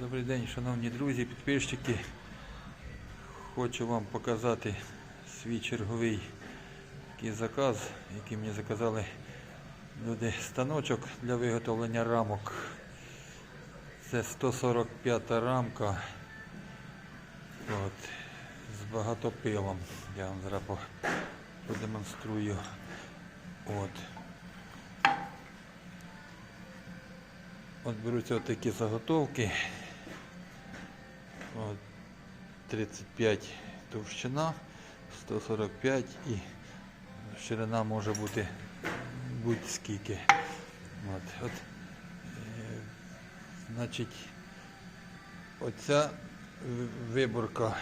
Добрий день, шановні друзі, підписчики. Хочу вам показати свій черговий такий заказ, який мені заказали люди станочок для виготовлення рамок. Це 145 рамка от, з багатопилом. Я вам зараз продемонструю. От. От беруться такі заготовки. От 35 товщина, 145 і ширина може бути будь-скільки. От, от, е, значить, оця виборка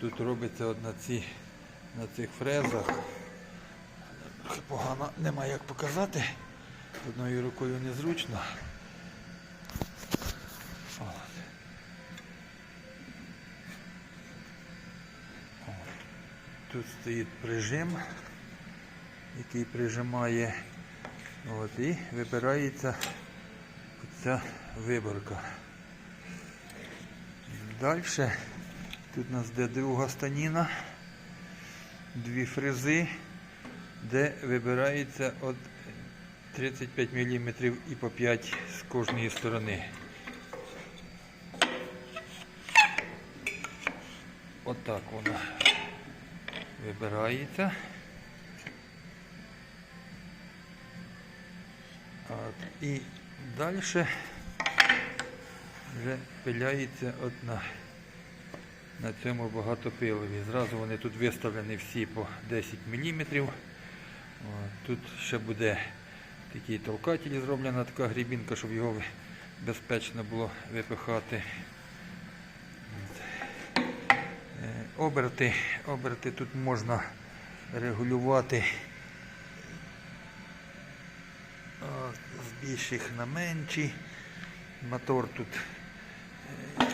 тут робиться от на, ці, на цих фрезах. Погано немає як показати. Одною рукою незручно. Тут стоїть прижим, який прижимає от, і вибирається ця виборка. Далі тут у нас де друга станіна, дві фрези, де вибирається от 35 мм і по 5 з кожної сторони. Отак вона вибирається. От. І далі вже пиляється от на, на цьому багатопилові. Зразу вони тут виставлені всі по 10 мм. Тут ще буде такий толкатель зроблена така грібінка, щоб його безпечно було випихати. Е, Оберти, оберти тут можна регулювати з більших на менші. Мотор тут е,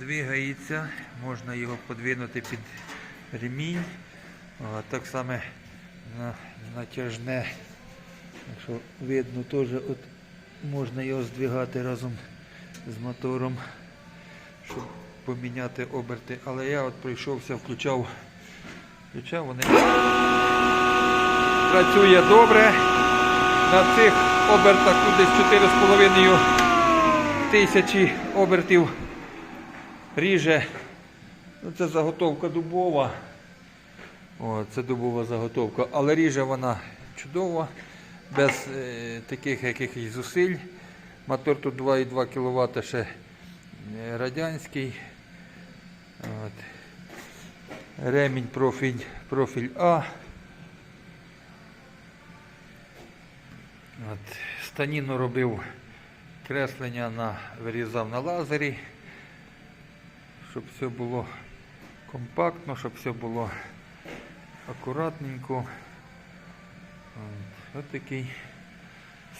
двигається, можна його подвинути під ремінь. Так само на натяжне, якщо видно, теж от можна його здвигати разом з мотором, щоб поміняти оберти. Але я от пройшовся, включав, включав, вони працює добре. На цих обертах тут десь 4,5 тисячі обертів ріже. Ну, це заготовка дубова. О, це дубова заготовка, але ріже вона чудово, без е, таких якихось зусиль. Мотор тут 2,2 кВт ще радянський. От. Ремінь профіль, профіль А. От. Станіну робив креслення на вирізав на лазері, щоб все було компактно, щоб все було акуратненько. От, от такий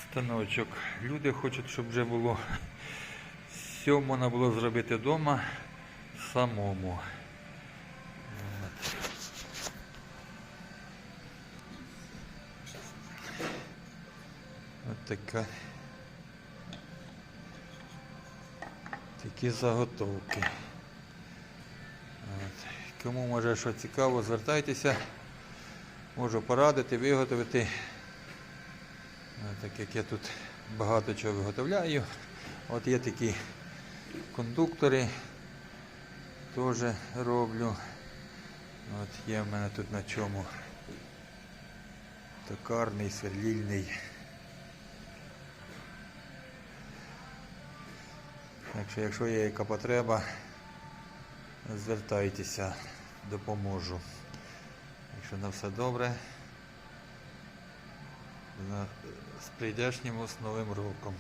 станочок. Люди хочуть, щоб вже було все можна було зробити вдома самому. От. Така. Такі заготовки. От. Кому може що цікаво, звертайтеся. Можу порадити, виготовити. От Так як я тут багато чого виготовляю. От є такі кондуктори, теж роблю. От є в мене тут на чому токарний, сверлільний. Так що, якщо є яка потреба, звертайтеся, допоможу. Якщо на все добре, з прийдешнім з Новим роком.